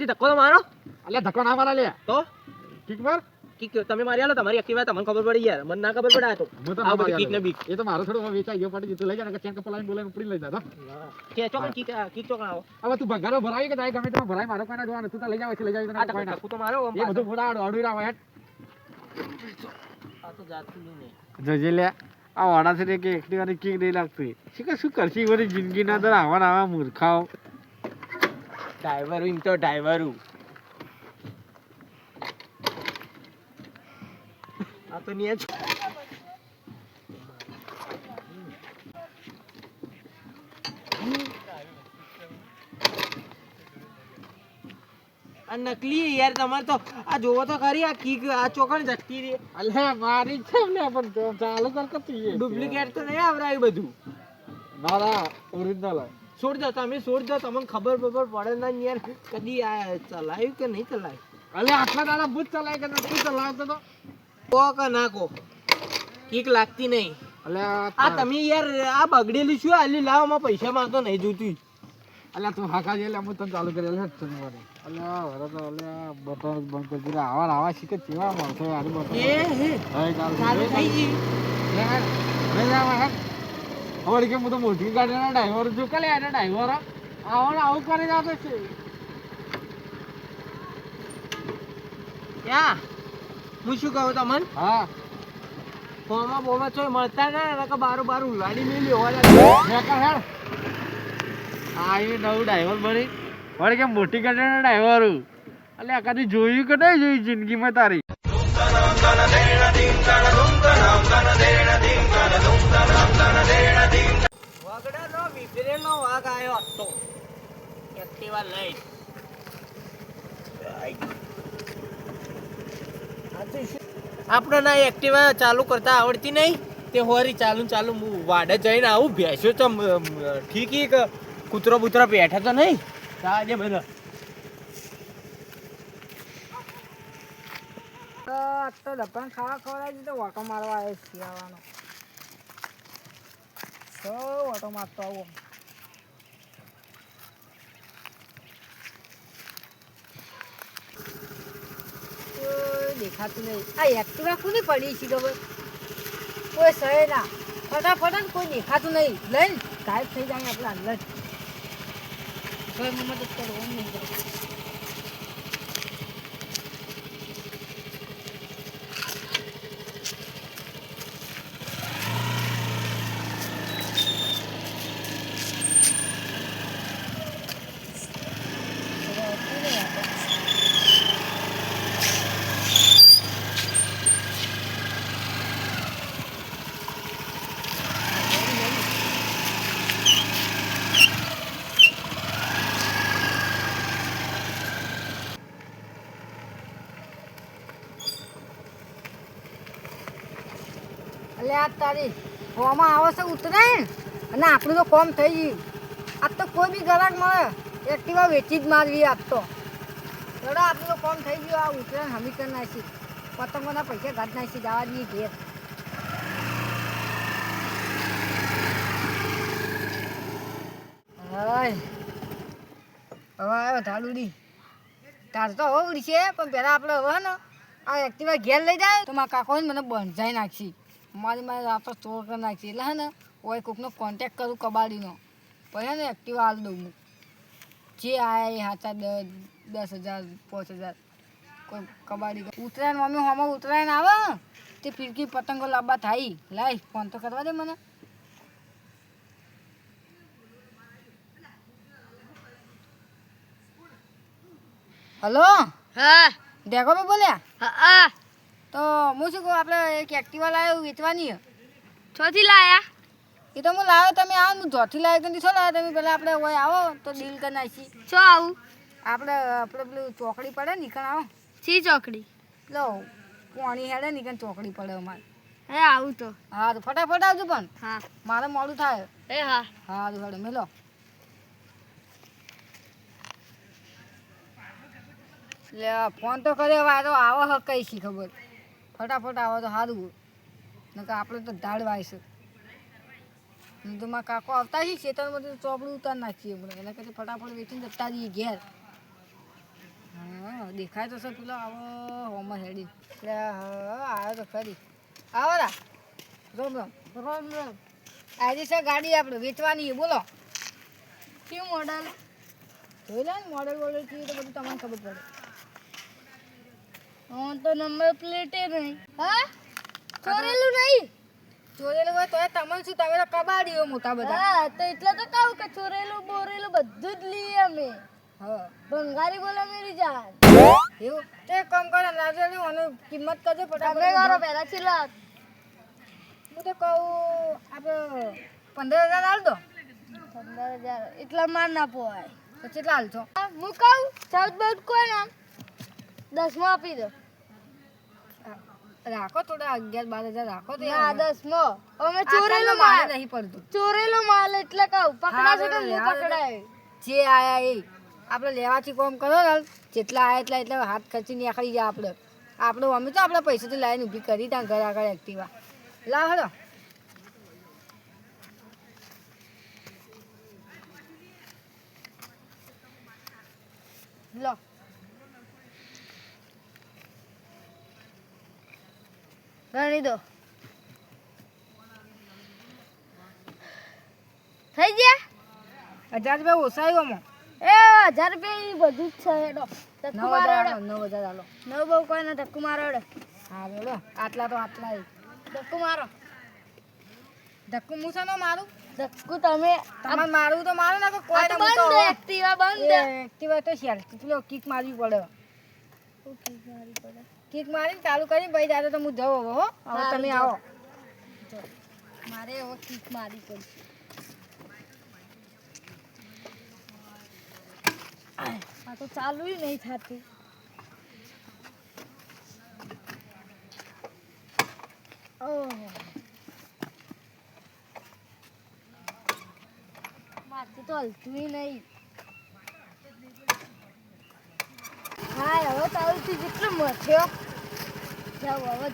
થી ધક્કો તો મારો? અલ્યા ધક્કો ના મારા લે તો? કિક માર. કિક તમે મારી આલો તમારી એક્ટિવા તમને ખબર પડી યાર. મને ના ખબર પડે આ તો. હું તો આ ના કિક ને. બીક. એ તો મારો થોડો વેચાઈ ગયો પડી જતું લઈ જાને કે ચેન કપલ લાવીને બોલાવીને ઉપડી લઈ જા તો. ખેંચો કે કિક કિક ચોક આવો હવે તું ભંગારો ભરાવી કે તાય ગમે તો ભરાય મારો કોઈ ના જોવાનું. તું તો લઈ જાવ લઈ જાવ આ ધક્કો ધક્કો તો મારો એ બધું ફોડા અડું રાવ હેઠ આ તો જાતું નહીં જજે લે આ વાડા છે કે એકટીવાની કિક નહીં લાગતી. શું કે શું કરશી? બધી જિંદગીના અંદર આવા આવા મૂર્ખાઓ. ડ્રાઈવર ઇમ તો ડ્રાઈવર આ તો નિયે આ નકલી યાર તમારે તો આ જોવો તો ખરી આ કીક આ ચોકણ જટકી રહી. અલે મારી છે ને પણ ચાલુ કર કે ડુપ્લિકેટ તો નહીં આવડાવ્યું બધું. મારા ઓરિજિનલ છોડ દો તમે છોડ દો. તમને ખબર બબર પડે ના યાર. કદી આ ચલાવ્યું કે નહીં ચલાવ્યું અલે આટલા દાડા ભૂત ચલાય કે નથી ચલાવતો તો? કો કે ના કો? કીક લાગતી નહીં. અલે આ તમે યાર આ બગડેલી શું? આલી લાવવામાં પૈસા માંગતો નહીં જોતી. અલ્યા તું હાકા જેલે હું તને ચાલુ કરી લે શનિવારે અલ્યા વરે તો અલ્યા બટન બંધ કરી દીધા. આવા આવા શીખે કેવા માણસો યાર બટન એ હે. હવે ચાલુ થઈ ગઈ યાર હેડ, લે જા હવે કે હું તો મોટી ગાડીના ડ્રાઈવર છું કે લે એના ડ્રાઈવર આવો આવું કરી આપે છે. ક્યાં હું શું કહું તમને? હા. ફોમાં બોમાં ચોય મળતા ના ને કે બારું બારું ઉલાડી મેં કહે હેડ? આ એ નવું ડ્રાઈવર બની. વળી કે મોટી ગાડીના ડ્રાઈવર અલ્યા કદી જોયું કે નહીં જોયું જિંદગીમાં તારી? આપણે ના એક્ટિવા ચાલુ કરતા આવડતી નહીં. તે હોરી ચાલુ ચાલુ હું વાડે જઈને આવું, ભેંસો તો ઠીક કૂતરો બૂતરો બેઠા તો નહીં. સાજે બધા તો ડબ્બાને ખાવા ખવડાવી દીધો ઓટો મારવા આવે શિયાળાનો. સો ઓટો મારતો આવો દેખાતું નહીં. આ એક્ટિવા કોની પડી છે ખબર? કોઈ સહે ના. ફટાફટ કોઈ દેખાતું નહીં. લઈને ગાયબ થઈ જાય આપણે અંદર. કોઈ મદદ કરવો નહીં એટલે આ તારી ફોમાં આવે છે ઉતરાય અને આપણું તો કોમ થઈ ગયું. આજ તો કોઈ બી ગ્રાહક મળે એક્ટિવા વેચી જ મારવી આજ તો. થોડા આપણું તો કોમ થઈ ગયું, આ ઉતરાયણ હમી કરી નાખી. પતંગોના પૈસા ઘાટ નાખી, જવા દઈએ ઘેર. હવે આવ્યો ધાડુડી તાર તો હવે ઉડી છે પણ પહેલાં આપણે હવે ને આ એક્ટિવા ઘેર લઈ જાય, તો મારા કાકો મને બંધાઈ નાખી. મારી મારે આપણે સ્ટોર કરી નાખી. એટલે હે ને કોઈ કોકનો કોન્ટેક કરું કબાડીનો. પછી ને એક્ટિવા હાલ દઉં હું. જે આયા એ હાથા દસ દસ હજાર પાંચ હજાર. કોઈ કબાડી ઉતરાયણ મમ્મી હોમાં ઉતરાયણ આવે? તે ફિરકી પતંગો લાંબા થાય. લાય ફોન તો કરવા દે મને. હલો? હા. ડેગો બોલ્યા? હા. તો હું શું કહું આપણે એક એક્ટિવા લાવ્યો વેચવાની છે. ચોથી લાયા? એ તો હું લાવ્યો તમે આવો હું જોથી લાવ્યો કે છો લાવ્યો તમે પહેલાં આપણે હોય આવો તો ડીલ કરી નાખી છો આવું. આપણે આપણે પેલું ચોકડી પડે નીકળ આવો. સી ચોકડી? લો પાણી હેડે નીકળ ચોકડી પડે અમારે. હે આવું તો. હા તો ફટાફટ આવજો પણ. હા. મારે મોડું થાય. એ હા. હા તો હેડો મેલો. લે ફોન તો કર્યો વારો તો આવો હક કઈ ખબર. ફટાફટ આવો તો સારું નકર આપણે તો ઢાળવાય વાયશે તો મારા કાકો આવતા છે ખેતરમાંથી ચોપડું ઉતાર નાખીએ આપણે એના કરતા ફટાફટ વેચીને જતા જઈએ ઘેર. હા દેખાય તો છે પેલો આવો હોમ હેડી. એટલે હા આવ્યો તો ખરી. આવો રા. રોમ રોમ રોમ રોમ. આજે છે ગાડી આપણે વેચવાની છે, બોલો. કયું મોડલ જોઈ લે ને મોડલ વોડલ કયું તો બધું તમને ખબર પડે. હું તો નંબર પ્લેટે નહીં. હા? ચોરેલું નહીં? ચોરેલું હોય તો તમને શું તમે તો કબાડીઓ મોટા બધા? હા તો એટલે તો કહું કે ચોરેલું બોરેલું બધું જ લઈએ અમે. હા. ભંગારી બોલો મેરી જાન. એવું? તો કામ કરો લાજો મને કિંમત કરજો તમે ફટાફટ કરો પહેલા છેલ્લા હું તો કહું આપણે પંદર હજાર હાલ દો. પંદર હજાર. એટલા માર ના પોવાય તો કેટલા હાલ છો હા, હું કહું ચૌદ બૌદ કોઈ નામ દસમો આપી દો. રાખો થોડા અગિયાર બાર હજાર રાખો તો ના દસમો. અમે ચોરેલો માલ નહીં પડતું. ચોરેલો માલ એટલે કહું પકડાશે તો હું પકડાય. જે આયા એ. આપણે લેવાથી કોમ કરો ને જેટલા આયા એટલા એટલે હાથ ખર્ચી નીકળી જાય આપણે. આપણો અમે તો આપણા પૈસાથી લાઈને ઊભી કરી ત્યાં ઘર આગળ એક્ટિવા લાવ હલો. લો. ગણી દો થઈ ગયા? હજાર રૂપિયા ઓછાયું આમાં. એ હજાર રૂપિયા એ બધું જ છે એડો ધક્કુ નવ મારો હજાર હાલો, નવ હજાર હાલો નવ બહુ કોઈ ને ધક્કુ મારો હેડો. હા બોલો. આટલા તો આટલા. ધક્કુ મારો. ધક્કું હું નો મારું. ધક્કુ તમે તમારે મારવું તો મારું ને કોઈ બંધ એક્ટિવા બંધ એક્ટિવા તો શેર પેલો કિક મારવી પડે. કિક મારીને ચાલુ કરી ભાઈ દાદા તો હું જવો હવે હો. હવે તમે આવો. મારે એવો કિક મારી પડશે. આ તો ચાલુ નહીં થતું. ઓહ. મારથી તો હલતું નહીં. હા હવે ચાલુ થી જેટલો મથ્યો જાવ હવે